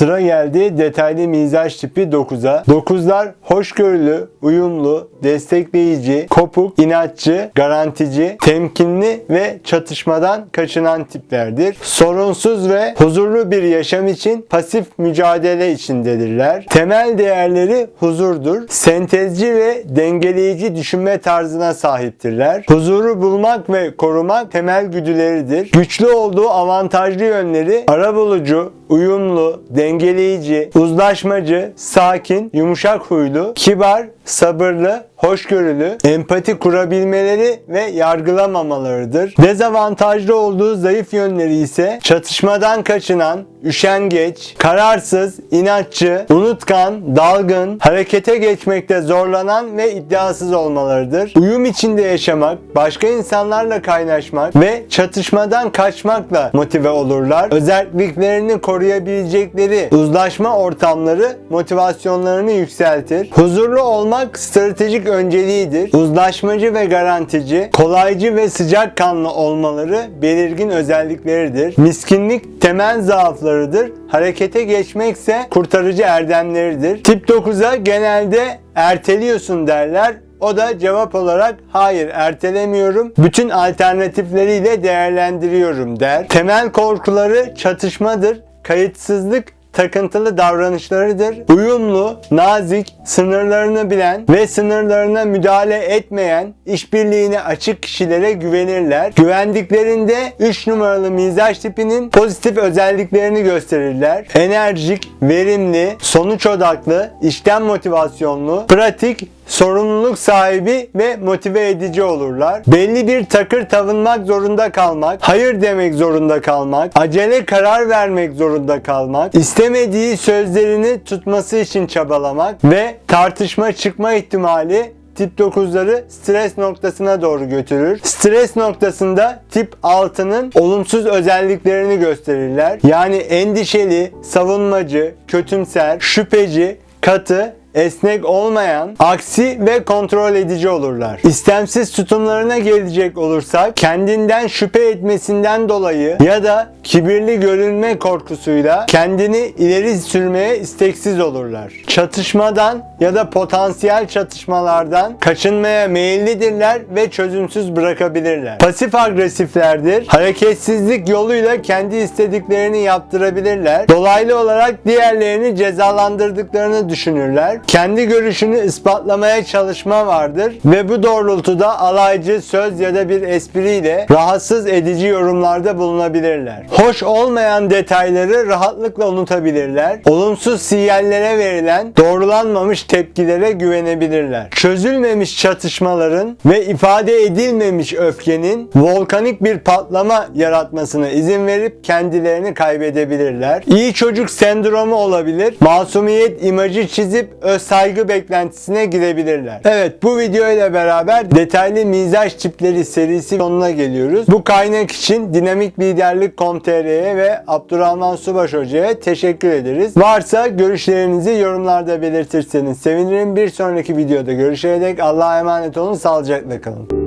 Sıra geldi detaylı mizaç tipi 9'a. 9'lar hoşgörülü, uyumlu, destekleyici, kopuk, inatçı, garantici, temkinli ve çatışmadan kaçınan tiplerdir. Sorunsuz ve huzurlu bir yaşam için pasif mücadele içindedirler. Temel değerleri huzurdur. Sentezci ve dengeleyici düşünme tarzına sahiptirler. Huzuru bulmak ve korumak temel güdüleridir. Güçlü olduğu avantajlı yönleri arabulucu, uyumlu, dengeleyici, uzlaşmacı, sakin, yumuşak huylu, kibar, sabırlı, hoşgörülü, empati kurabilmeleri ve yargılamamalarıdır. Dezavantajlı olduğu zayıf yönleri ise çatışmadan kaçınan, üşengeç, kararsız, inatçı, unutkan, dalgın, harekete geçmekte zorlanan ve iddiasız olmalarıdır. Uyum içinde yaşamak, başka insanlarla kaynaşmak ve çatışmadan kaçmakla motive olurlar. Özelliklerini koruyabilecekleri uzlaşma ortamları motivasyonlarını yükseltir. Huzurlu olmak stratejik önceliğidir. Uzlaşmacı ve garantici, kolaycı ve sıcakkanlı olmaları belirgin özellikleridir. Miskinlik temel zaaflarıdır. Harekete geçmekse kurtarıcı erdemleridir. Tip 9'a genelde erteliyorsun derler. O da cevap olarak hayır ertelemiyorum. Bütün alternatifleriyle değerlendiriyorum der. Temel korkuları çatışmadır, kayıtsızlık takıntılı davranışlarıdır. Uyumlu, nazik, sınırlarını bilen ve sınırlarına müdahale etmeyen, işbirliğine açık kişilere güvenirler. Güvendiklerinde 3 numaralı mizaç tipinin pozitif özelliklerini gösterirler. Enerjik, verimli, sonuç odaklı, işten motivasyonlu, pratik, sorumluluk sahibi ve motive edici olurlar. Belli bir takır tavınmak zorunda kalmak, hayır demek zorunda kalmak, acele karar vermek zorunda kalmak, istemediği sözlerini tutması için çabalamak ve tartışma çıkma ihtimali tip 9'ları stres noktasına doğru götürür. Stres noktasında tip 6'nın olumsuz özelliklerini gösterirler. Yani endişeli, savunmacı, kötümser, şüpheci, katı esnek olmayan, aksi ve kontrol edici olurlar. İstemsiz tutumlarına gelecek olursak kendinden şüphe etmesinden dolayı ya da kibirli görünme korkusuyla kendini ileri sürmeye isteksiz olurlar. Çatışmadan ya da potansiyel çatışmalardan kaçınmaya meyillidirler ve çözümsüz bırakabilirler. Pasif agresiflerdir. Hareketsizlik yoluyla kendi istediklerini yaptırabilirler. Dolaylı olarak diğerlerini cezalandırdıklarını düşünürler. Kendi görüşünü ispatlamaya çalışma vardır ve bu doğrultuda alaycı söz ya da bir espriyle rahatsız edici yorumlarda bulunabilirler. Hoş olmayan detayları rahatlıkla unutabilirler. Olumsuz sinyallere verilen doğrulanmamış tepkilere güvenebilirler. Çözülmemiş çatışmaların ve ifade edilmemiş öfkenin volkanik bir patlama yaratmasına izin verip kendilerini kaybedebilirler. İyi çocuk sendromu olabilir. Masumiyet imajı çizip saygı beklentisine girebilirler. Evet bu video ile beraber detaylı mizaç tipleri serisi sonuna geliyoruz. Bu kaynak için Dinamik Liderlik Com.tr'ye ve Abdurrahman Subaş Hoca'ya teşekkür ederiz. Varsa görüşlerinizi yorumlarda belirtirseniz sevinirim. Bir sonraki videoda görüşene dek Allah'a emanet olun. Sağlıcakla kalın.